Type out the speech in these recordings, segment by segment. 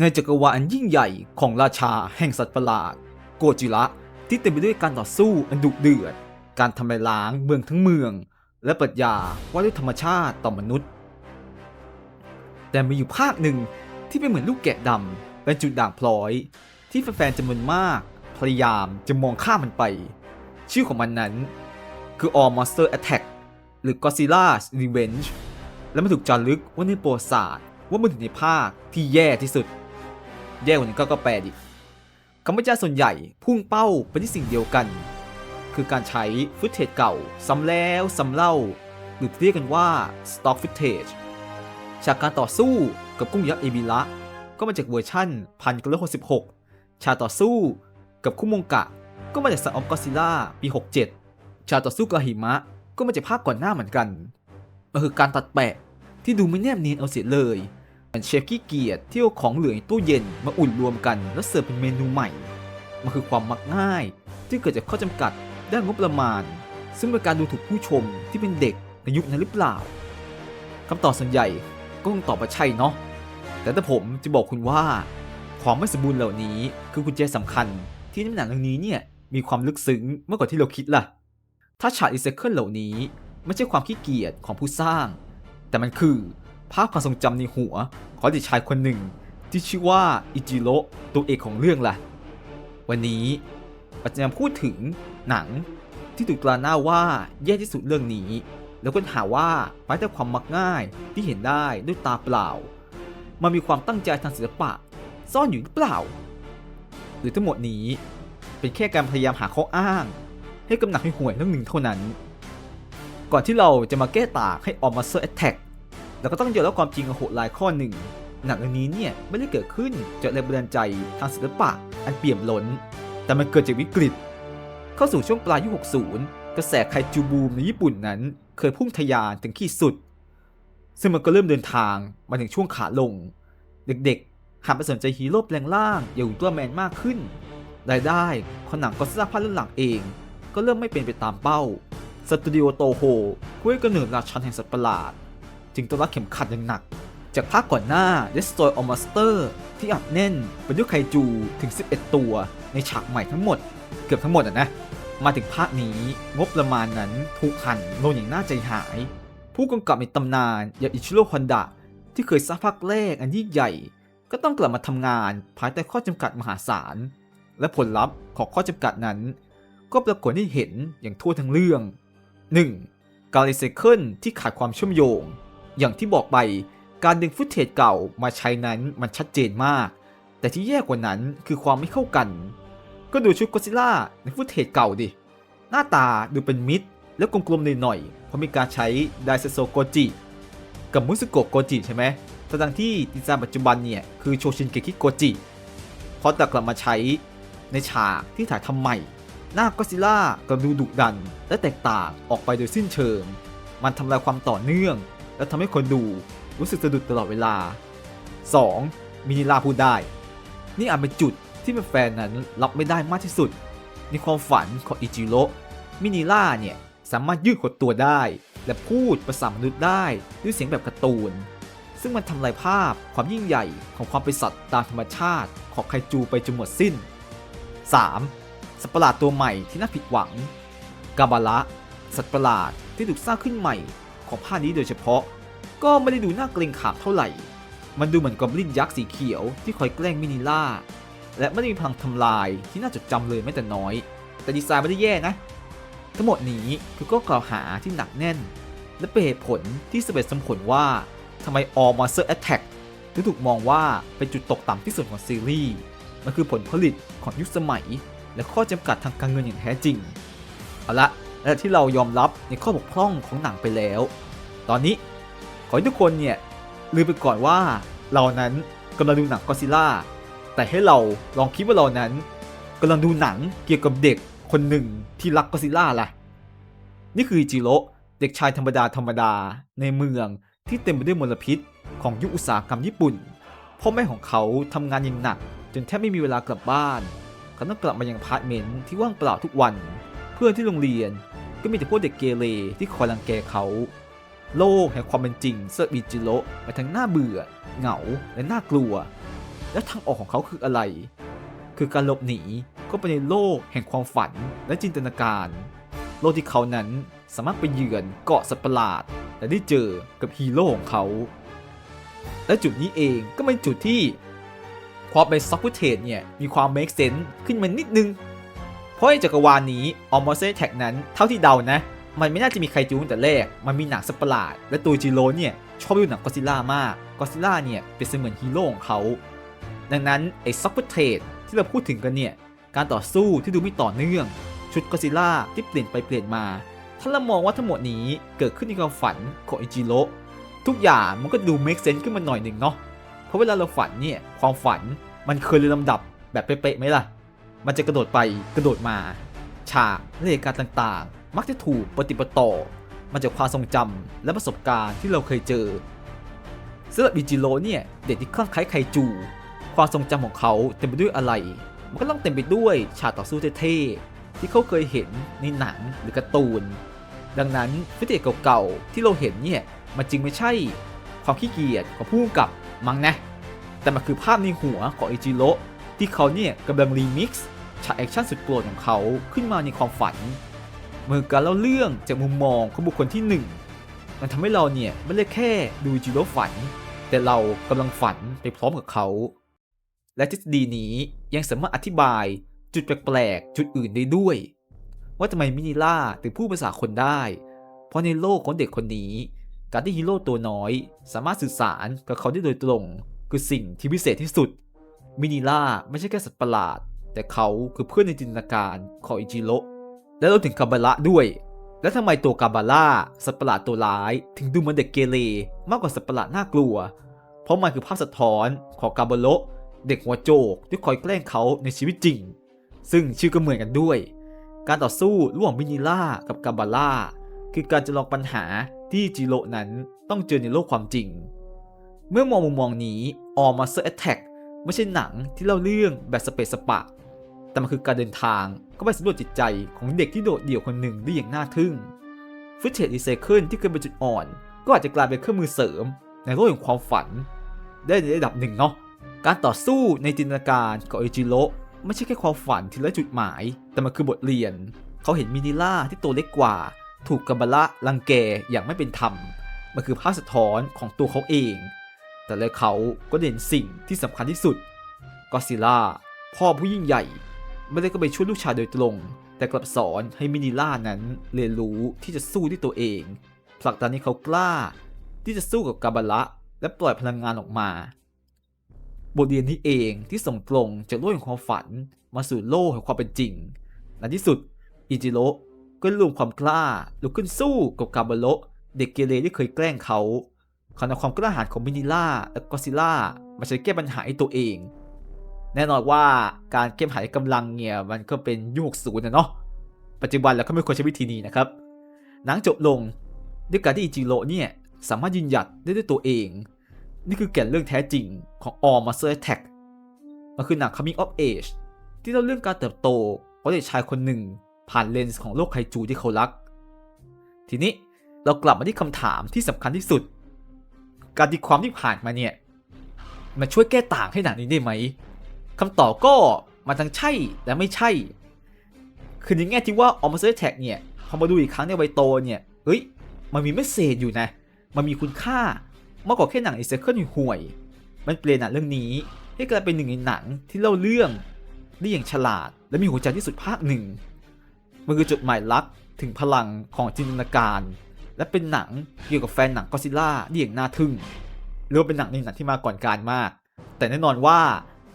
ในจักรวาลอันยิ่งใหญ่ของราชาแห่งสัตว์ประหลาด โกจิระที่เต็มไปด้วยการต่อสู้อันดุเดือด การทำลายล้างเมืองทั้งเมือง และปรัชญาว่าด้วยธรรมชาติต่อมนุษย์ แต่มีอยู่ภาคหนึ่งที่เป็นเหมือนลูกแกะดำเป็นจุดด่างพลอย ที่แฟนๆจำนวนมากพยายามจะมองข้ามมันไป ชื่อของมันนั้น คือ All Monster Attack หรือ Godzilla's Revenge และมันถูกจารึกว่าในประวัติศาสตร์ว่ามันถึงในภาคที่แย่ที่สุด แย่กว่านี้ก็ก็แปลดิคำวิจารณ์ส่วนใหญ่พุ่งเป้าไปที่สิ่งเดียวกัน คือการใช้ฟุตเทจเก่าซ้ำแล้วซ้ำเล่า หรือเรียกกันว่า stock footage ฉากการต่อสู้กับกุ้งยักษ์เอบิระก็มาจากเวอร์ชั่น1966ฉากต่อสู้กับคุมงกะ ก็มาจากสออฟกอซิล่าปี 67 ฉากต่อสู้กับหิมะ ก็มาจากภาคก่อนหน้าเหมือนกันมันคือการตัดแปะที่ดูไม่แนบเนียนเอาเสียเลย มือนเชฟขี้เกียจที่เอาของเหลือในตู้เย็นมาอุ่นรวมกันแล้วเสิร์ฟเป็นเมนูใหม่ มันคือความมักง่าย ที่เกิดจากข้อจำกัดด้านงบประมาณ ซึ่งเป็นการดูถูกผู้ชมที่เป็นเด็กในยุคนั้นหรือเปล่าคำตอบส่วนใหญ่ก็คงตอบว่าใช่เนาะแต่ถ้าผมจะบอกคุณว่า ความไม่สมบูรณ์เหล่านี้คือกุญแจสำคัญ ที่ในหนังเรื่องนี้เนี่ยมีความลึกซึ้งมากกว่าที่เราคิดล่ะ ถ้าฉากอีเซเคิลเหล่านี้ไม่ใช่ความขี้เกียจของผู้สร้าง แต่มันคือ ภาพความทรงจำในหัวของเด็กชายคนหนึ่ง ที่ชื่อว่าอิจิโร่ตัวเอกของเรื่องล่ะ วันนี้เราจะมาพูดถึงหนังที่ถูกตราหน้าว่าแย่ที่สุดเรื่องนี้ แล้วก็หาว่าไปแต่ความมักง่ายที่เห็นได้ด้วยตาเปล่า มันมีความตั้งใจทางศิลปะ ซ่อนอยู่หรือเปล่า หรือทั้งหมดนี้เป็นแค่การพยายามหาข้ออ้าง ให้กำหนักให้ห่วยเรื่องหนึ่งเท่านั้น ก่อนที่เราจะมาแก้ต่างให้ออมมาเซอร์แอตแทก เราก็ต้องยอมรับความจริงโหดร้ายข้อหนึ่งหนังเรื่องนี้เนี่ยไม่ได้เกิดขึ้นจากแรงบันดาลใจทางศิลปะอันเปี่ยมล้น แต่มันเกิดจากวิกฤต เข้าสู่ช่วงปลายยุค 60 กระแสไคจูบูมในญี่ปุ่นนั้น เคยพุ่งทะยานถึงขีดสุด ซึ่งมันก็เริ่มเดินทางมาถึงช่วงขาลง เด็กๆหันไปสนใจฮีโร่แปลงร่างอย่างตร้าแมนมากขึ้นรายได้ของหนังก็สร้างภาคเรื่องหลังเอง ก็เริ่มไม่เป็นไปตามเป้าสตูดิโอโตโฮผู้ให้กำเนิดราชันแห่งสัตว์ประหลาด จึงต้องรัดเข็มขัดอย่างหนัก จากภาคก่อนหน้า Destroy All Monster ที่อัดแน่นไปด้วยไคจูถึง 11 ตัว ในฉากใหม่ทั้งหมด เกือบทั้งหมดอะนะ มาถึงภาคนี้งบประมาณนั้นถูกหั่นลงอย่างน่าใจหาย ผู้กำกับในตำนานอย่างอิชิโร่ฮอนดะที่เคยสร้างภาคแรกอันยิ่งใหญ่ ก็ต้องกลับมาทำงานภายใต้ข้อจำกัดมหาศาล และผลลัพธ์ของข้อจำกัดนั้น ก็ปรากฏให้เห็นอย่างทั่วทั้งเรื่อง 1. การรีไซเคิลที่ขาดความเชื่อมโยง อย่างที่บอกไปการดึงฟุตเทจเก่ามาใช้นั้นมันชัดเจนมาก แต่ที่แย่กว่านั้นคือความไม่เข้ากัน ก็ดูชุดก็ซิล่าในฟุตเทจเก่าดิ หน้าตาดูเป็นมิด แล้วกลมๆหน่อยๆเพราะมีการใช้ไดเซโซโกจิ กับมุสโกโกจิใช่ไหมทั้งที่ดีไซน์ปัจจุบันเนี่ย คือโชชินเกคิโกจิพอแต่กลับมาใช้ในฉากที่ถ่ายทำใหม่ หน้าก็ซิล่าก็ดูดุดัน และแตกต่างออกไปโดยสิ้นเชิง มันทำลายความต่อเนื่อง และทำให้คนดูรู้สึกสะดุดตลอดเวลา 2. มินิลาพูดได้ นี่อาจเป็นจุดที่แฟนๆนั้นรับไม่ได้มากที่สุด ในความฝันของอิจิโร่มินิล่าเนี่ย สามารถยืดหดตัวได้ และพูดภาษามนุษย์ได้ด้วยเสียงแบบการ์ตูน ซึ่งมันทำลายภาพความยิ่งใหญ่ของความเป็นสัตว์ตามธรรมชาติของไคจูไปจนหมดสิ้น 3. สัตว์ประหลาดตัวใหม่ที่น่าผิดหวัง กาบาระสัตว์ประหลาดที่ถูกสร้างขึ้นใหม่ ของภาคนี้โดยเฉพาะ ก็ไม่ได้ดูน่าเกรงขามเท่าไหร่ มันดูเหมือนกอบลินยักษ์สีเขียวที่คอยแกล้งมินิล่า และไม่ได้มีพลังทำลายที่น่าจดจำเลยแม้แต่น้อย แต่ดีไซน์ไม่ได้แย่นะ ทั้งหมดนี้คือก็กล่าวหาที่หนักแน่น และเป็นเหตุผลที่สเหตุสมผลว่าทำไม All Monster Attack ถึงถูกมองว่าเป็นจุดตกต่ำที่สุดของซีรีส์มันคือผลผลิตของยุคสมัย และข้อจำกัดทางการเงินอย่างแท้จริง เอาละ และที่เรายอมรับในข้อบกพร่องของหนังไปแล้ว ตอนนี้ขอให้ทุกคนเนี่ยลืมไปก่อนว่าเรานั้นกำลังดูหนังก็ซิล่าแต่ให้เราลองคิดว่าเรานั้นกำลังดูหนังเกี่ยวกับเด็กคนหนึ่งที่รักก็ซิล่าล่ะ นี่คือจิโร่เด็กชายธรรมดาธรรมดาในเมืองที่เต็มไปด้วยมลพิษของยุคอุตสาหกรรมญี่ปุ่น พ่อแม่ของเขาทำงานอย่างหนัก จนแทบไม่มีเวลากลับบ้าน เขาต้องกลับมายังพาร์ตเมนต์ที่ว่างเปล่าทุกวัน เพื่อนที่โรงเรียน ก็มีแต่พวกเด็กเกเรที่คอยรังแกเขา โลกแห่งความเป็นจริงเสิร์ฟอิจิโร่ไปทั้งน่าเบื่อ เหงาและน่ากลัว และทางออกของเขาคืออะไร คือการหลบหนีก็ไปในโลกแห่งความฝันและจินตนาการ โลกที่เขานั้นสามารถไปเยือนเกาะสัตว์ประหลาด และได้เจอกับฮีโร่ของเขา และจุดนี้เองก็เป็นจุดที่ความเป็นซ็อกเปอร์เทนเนี่ยมีความ make sense ขึ้นมานิดนึง ราะในจักรวาลนี้ออมอสเซแท็กนั้นเท่าที่เดานะ มันไม่น่าจะมีใครจูงแต่แรก มันมีหนังสัตว์ประหลาด และตัวจิโร่เนี่ยชอบดูหนังก็ซิล่ามากก็ซิล่าเนี่ยเป็นเสมือนฮีโร่ของเขา ดังนั้นไอ้ซ็อกเปอร์เทนที่เราพูดถึงกันเนี่ยการต่อสู้ที่ดูไม่ต่อเนื่อง ชุดก็ซิล่าที่เปลี่ยนไปเปลี่ยนมา ถ้าเรามองว่าทั้งหมดนี้เกิดขึ้นในความฝันของอิจิโร่ทุกอย่างมันก็ดู make sense ขึ้นมาหน่อยหนึ่งเนาะเพราะเวลาเราฝันเนี่ยความฝันมันเคยเรียงลำดับแบบเป๊ะๆไหมล่ะ มันจะกระโดดไปกระโดดมา ฉากและเหตุการณ์ต่างๆ มักจะถูกปฏิปต่อมาจากความทรงจำและประสบการณ์ที่เราเคยเจอสำหรับบิจิโร่เนี่ยเด็กที่คลั่งไคล้ไคจู ความทรงจำของเขาเต็มไปด้วยอะไร มันก็ต้องเต็มไปด้วยฉากต่อสู้เท่ๆที่เขาเคยเห็นในหนังหรือการ์ตูน ดังนั้นฟิตเนสเก่าๆที่เราเห็นเนี่ยมันจึงไม่ใช่ความขี้เกียจของผู้กำกับมั้งนะ แต่มันคือภาพในหัวของอิจิโร่ที่เขาเนี่ยกำลังรีมิกซ์ ฉากแอคชั่นสุดโปรดของเขาขึ้นมาในความฝันเมื่อการเล่าเรื่องจากมุมมองของบุคคลที่หนึ่งมันทำให้เราเนี่ยไม่ได้แค่ดูจิโร่ฝัน แต่เรากำลังฝันไปพร้อมกับเขา และทฤษฎีนี้ยังสามารถอธิบายจุดแปลกๆ จุดอื่นได้ด้วย ว่าทำไมมินิล่าถึงพูดภาษาคนได้ เพราะในโลกของเด็กคนนี้ การที่ฮีโร่ตัวน้อย สามารถสื่อสารกับเขาได้โดยตรง คือสิ่งที่พิเศษที่สุดมินิล่าไม่ใช่แค่สัตว์ประหลาด แต่เขาคือเพื่อนในจินตนาการของอิจิโร่และเราถึงกาบาระด้วย และทำไมตัวกาบาร่าสัตว์ประหลาดตัวร้าย ถึงดูเหมือนเด็กเกเรมากกว่าสัตว์ประหลาดน่ากลัว เพราะมันคือภาพสะท้อนของกาบาโระเด็กหัวโจกที่คอยแกล้งเขาในชีวิตจริง ซึ่งชื่อก็เหมือนกันด้วย การต่อสู้ระหว่างมินิล่ากับกาบาร่าคือการจะลองปัญหาที่จิโร่นั้นต้องเจอในโลกความจริง เมื่อมองมุมมองนี้ All Master Attack ไม่ใช่หนังที่เล่าเรื่องแบบสเปซสปะ แต่มันคือการเดินทางก็ไปสำรวจจิตใจของเด็กที่โดดเดี่ยวคนหนึ่งได้อย่างน่าทึ่งฟุตเทจรีไซเคิลที่เคยเป็นจุดอ่อน ก็อาจจะกลายเป็นเครื่องมือเสริม ในโลกแห่งความฝัน ได้ในระดับหนึ่งเนาะการต่อสู้ในจินตนาการของเอจิโร่ไม่ใช่แค่ความฝันที่ไร้จุดหมาย แต่มันคือบทเรียน เขาเห็นมินิล่าที่ตัวเล็กกว่า ถูกกัมบาระรังแกอย่างไม่เป็นธรรม มันคือภาพสะท้อนของตัวเขาเอง แต่แล้วเขาก็เห็นสิ่งที่สำคัญที่สุดก็ซิล่าพ่อผู้ยิ่งใหญ่ ไม่ได้ก็ไปช่วยลูกชายโดยตรง แต่กลับสอนให้มินิล่านั้นเรียนรู้ที่จะสู้ด้วยตัวเองผลักดันให้เขากล้า ที่จะสู้กับกาบาระและปล่อยพลังงานออกมา บทเรียนนี้เองที่ส่งตรงจากโลกแห่งความฝันมาสู่โลกแห่งความเป็นจริงในที่สุดอิจิโร่ก็รวมความกล้าลุกขึ้นสู้กับกาบาโระเด็กเกเรที่เคยแกล้งเขาเขานำความกล้าหาญของมินิล่าและก็ซิล่ามาใช้แก้ปัญหาให้ตัวเอง แน่นอนว่าการแก้ปัญหากำลังเนี่ยมันก็เป็นยุคศูนย์นะเนาะปัจจุบันเราก็ไม่ควรใช้วิธีนี้นะครับหนังจบลงด้วยการที่อิจิโร่เนี่ยสามารถยืนหยัดได้ด้วยตัวเอง นี่คือแก่นเรื่องแท้จริงของ All Master Attack มันคือหนัง Coming of Age ที่เล่าเรื่องการเติบโตของเด็กชายคนหนึ่ง ผ่านเลนส์ของโลกไคจูที่เขารัก ทีนี้เรากลับมาที่คำถามที่สำคัญที่สุด การตีความที่ผ่านมาเนี่ย มันช่วยแก้ต่างให้หนังนี้ได้ไหม คำตอบก็มันทั้งใช่และไม่ใช่ คือในแง่ที่ว่า All Master Attack เนี่ยพอมาดูอีกครั้งในวัยโตเนี่ย เฮ้ย มันมีเมสเซจอยู่นะ มันมีคุณค่ามากกว่าแค่หนังไอเซอร์เคิลห่วย มันเปลี่ยนหนังเรื่องนี้ ให้กลายเป็นหนึ่งในหนังที่เล่าเรื่องได้อย่างฉลาด และมีหัวใจที่สุดภาคหนึ่ง มันคือจดหมายลักถึงพลังของจินตนาการ และเป็นหนังเกี่ยวกับแฟนหนังก็ซิล่าได้อย่างน่าทึ่งเรียกว่าเป็นหนังในหนังที่มาก่อนการมาก แต่แน่นอนว่า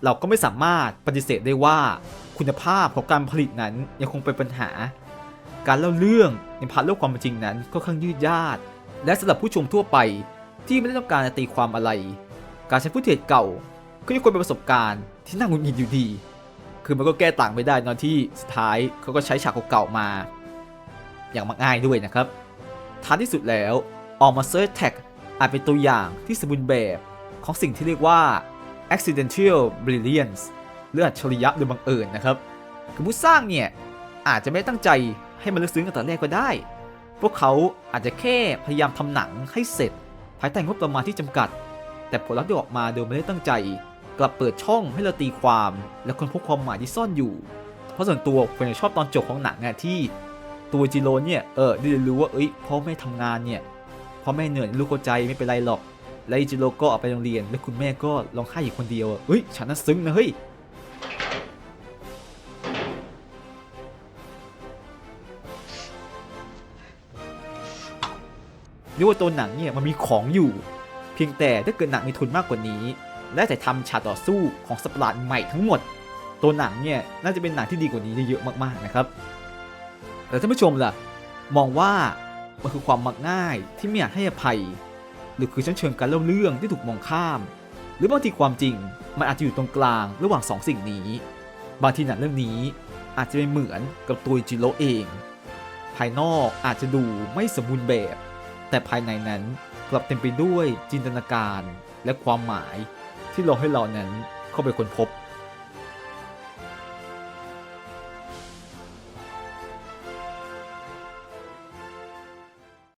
เราก็ไม่สามารถปฏิเสธได้ว่าคุณภาพของการผลิตนั้นยังคงเป็นปัญหา การเล่าเรื่องในพาร์ทโลกความเป็นจริงนั้นก็ค่อนยืดยาดและสำหรับผู้ชมทั่วไปที่ไม่ได้ต้องการตีความอะไร การใช้ฟุตเทจเก่าก็ยังควรเป็นประสบการณ์ที่น่าหงุดหงิดอยู่ดี คือมันก็แก้ต่างไม่ได้ตอนที่สุดท้ายเขาก็ใช้ฉากเก่าๆมา อย่างมักง่ายด้วยนะครับ ท้ายที่สุดแล้ว All Master Attack อาจเป็นตัวอย่างที่สมบูรณ์แบบของสิ่งที่เรียกว่า accidental brilliance หรืออัจฉริยะโดยบังเอิญนะครับคือผู้สร้างเนี่ย อาจจะไม่ตั้งใจให้มันลึกซึ้งกันแต่แรกก็ได้ พวกเขาอาจจะแค่พยายามทำหนังให้เสร็จ ภายใต้งบประมาณที่จำกัด แต่ผลลัพธ์ที่ออกมาโดยไม่ได้ตั้งใจ กลับเปิดช่องให้เราตีความ และค้นพบความหมายที่ซ่อนอยู่ เพราะส่วนตัวผมยังชอบตอนจบของหนังอะที่ตัวจิโร่เนี่ยเออได้เรียนรู้ว่าเอ้ยพ่อแม่ทำงานเนี่ยพ่อแม่เหนื่อยลูกเข้าใจไม่เป็นไรหรอก แล้วอิจิโร่ก็ออกไปโรงเรียน แล้วคุณแม่ก็ร้องไห้อยู่คนเดียวอะเฮ้ยฉันน่ะซึ้งนะเฮ้ยเรียกว่าตัวหนังเนี่ยมันมีของอยู่ เพียงแต่ถ้าเกิดหนังมีทุนมากกว่านี้ และแต่ทำฉากต่อสู้ของสัตว์ปหลาดใหม่ทั้งหมด ตัวหนังเนี่ยน่าจะเป็นหนังที่ดีกว่านี้เยอะมากๆนะครับแต่ท่านผู้ชมล่ะ มองว่ามันคือความมักง่ายที่ไม่อยากให้อภัย หรือคือชั้นเชิงการเล่าเรื่องที่ถูกมองข้าม หรือบางทีความจริงมันอาจจะอยู่ตรงกลางระหว่างสองสิ่งนี้ บางทีหนังเรื่องนี้อาจจะเป็นเหมือนกับตัวจิโร่เอง ภายนอกอาจจะดูไม่สมบูรณ์แบบ แต่ภายในนั้นกลับเต็มไปด้วยจินตนาการและความหมายที่รอให้เรานั้นเข้าไปค้นพบ